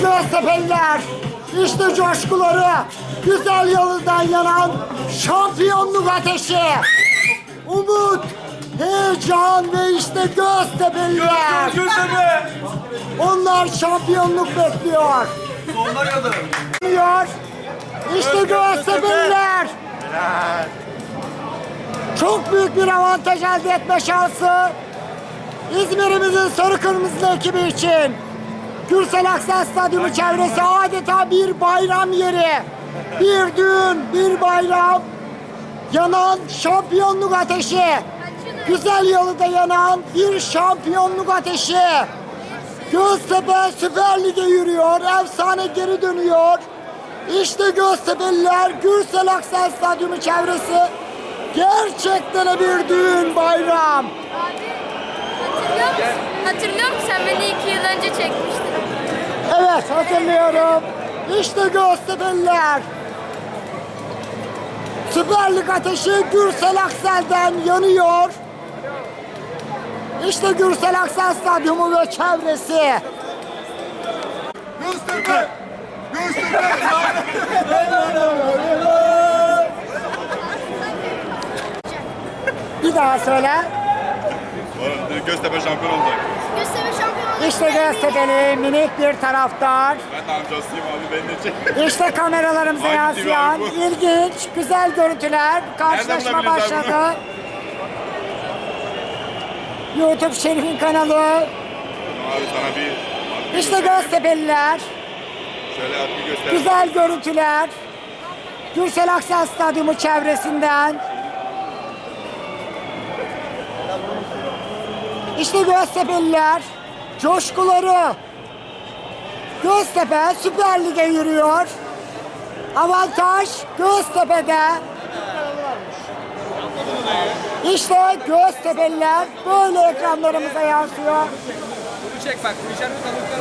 Göztepe'liler. İşte coşkuları. Güzel yolundan yanan şampiyonluk ateşi. Umut, heyecan ve işte Göztepe'liler. Göztepe. Onlar şampiyonluk bekliyor. Sonuna kadar. Diyor. İşte Göztepe'liler. Çok büyük bir avantaj elde etme şansı. İzmir'imizin sarı kırmızılı ekibi için. Gürsel Aksel Stadyumu çevresi adeta bir bayram yeri. Bir düğün, bir bayram. Yanan şampiyonluk ateşi. Güzel yolda yanan bir şampiyonluk ateşi. Göztepe Süper Lig'e yürüyor. Efsane geri dönüyor. İşte Göztepe'liler Gürsel Aksel Stadyumu çevresi. Gerçekten bir düğün bayram. Hatırlıyor musun? Hatırlıyor musun? Sen beni iki yıl önce çekmiştin. Evet hatırlıyorum. İşte Göztepe'liler. Süper Lig ateşi Gürsel Aksel'den yanıyor. İşte Gürsel Aksel Stadyumu ve çevresi. Göztepe. Göztepe. Bir daha söyle. Göztepe şampiyon olacak. Göztepe şampiyonu. İşte Göztepe'li minik bir taraftar. Ben de amcasıyım abi beni de çek. İşte kameralarımıza Hangi yansıyan TV abi bu? ilginç, güzel görüntüler. Karşılaşma Nereden bulabiliriz abi başladı. YouTube Şerif'in kanalı. Abi sana bir... İşte. Göztepe'liler. Şöyle bir göster. Güzel görüntüler. Gürsel Aksel Stadyumu çevresinden. İşte Göztepe'liler. Coşkuları. Göztepe Süper Lig'e yürüyor. Avantaj Göztepe'de. İşte Göztepe'liler böyle ekranlarımıza yansıyor.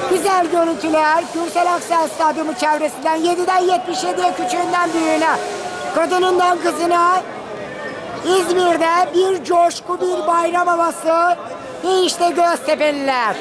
Güzel görüntüler. Gürsel Aksel Stadyumu çevresinden 7'den 77'ye küçüğünden büyüğüne, kadınından kızına İzmir'de bir coşku, bir bayram havası işte Göztepe'liler.